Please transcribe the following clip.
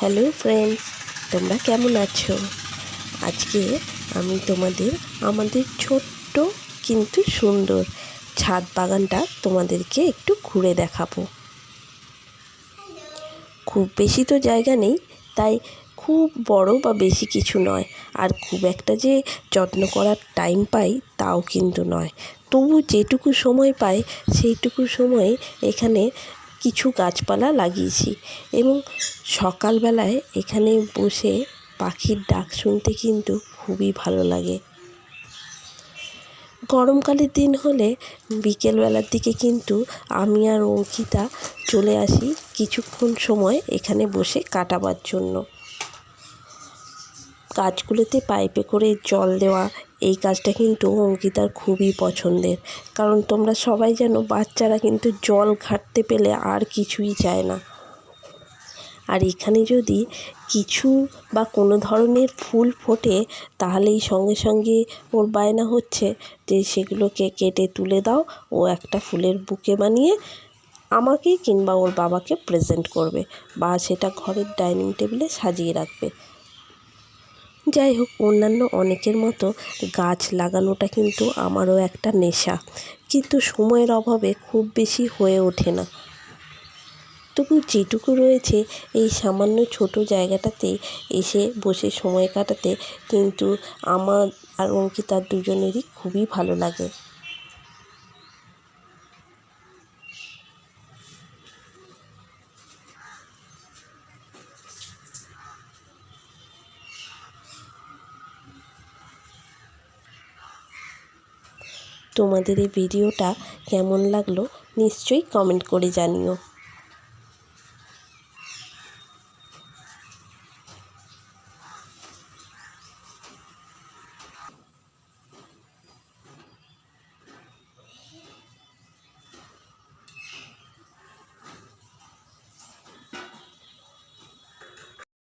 Hello friends, তোমরা কেমন আছো? আজকে আমি তোমাদের আমাদের ছোট্ট কিন্তু সুন্দর ছাদ বাগানটা তোমাদেরকে একটু ঘুরে দেখাবো। খুব বেশি তো জায়গা নেই, তাই খুব বড় বা বেশি কিছু নয়। আর খুব একটা যে যত্ন করার টাইম পাই তাও কিন্তু নয়। তবু যেটুকু সময় পাই, সেইটুকু সময়ে এখানে কিছু গাছপালা লাগিয়েছি এবং সকালবেলায় এখানে বসে পাখির ডাক শুনতে কিন্তু খুবই ভালো লাগে। গরমকালের দিন হলে বিকেলবেলার দিকে কিন্তু আমি আর অঙ্কিতা চলে আসি কিছুক্ষণ সময় এখানে বসে কাটাবার জন্য। গাছগুলোতে পাইপে করে জল দেওয়া, এই কাজটা কিন্তু অঙ্কিতার খুবই পছন্দের। কারণ তোমরা সবাই জানো, বাচ্চারা কিন্তু জল ঘাটতে পেলে আর কিছুই চায় না। আর এখানে যদি কিছু বা কোনো ধরনের ফুল ফোটে, তাহলেই সঙ্গে সঙ্গে ওর বায়না হচ্ছে যে, সেগুলোকে কেটে তুলে দাও, ও একটা ফুলের বুকে বানিয়ে আমাকে কিংবা ওর বাবাকে প্রেজেন্ট করবে বা সেটা ঘরের ডাইনিং টেবিলে সাজিয়ে রাখবে। যাই হোক, অন্যান্য অনেকের মতো গাছ লাগানোটা কিন্তু আমারও একটা নেশা। কিন্তু সময়ের অভাবে খুব বেশি হয়ে ওঠে না। তবু যেটুকু রয়েছে, এই সামান্য ছোট জায়গাটাতে এসে বসে সময় কাটাতে কিন্তু আমার আর অঙ্কিতার দুজনেরই খুবই ভালো লাগে। তোমাদের এই ভিডিওটা কেমন লাগল নিশ্চয়ই কমেন্ট করে জানিও।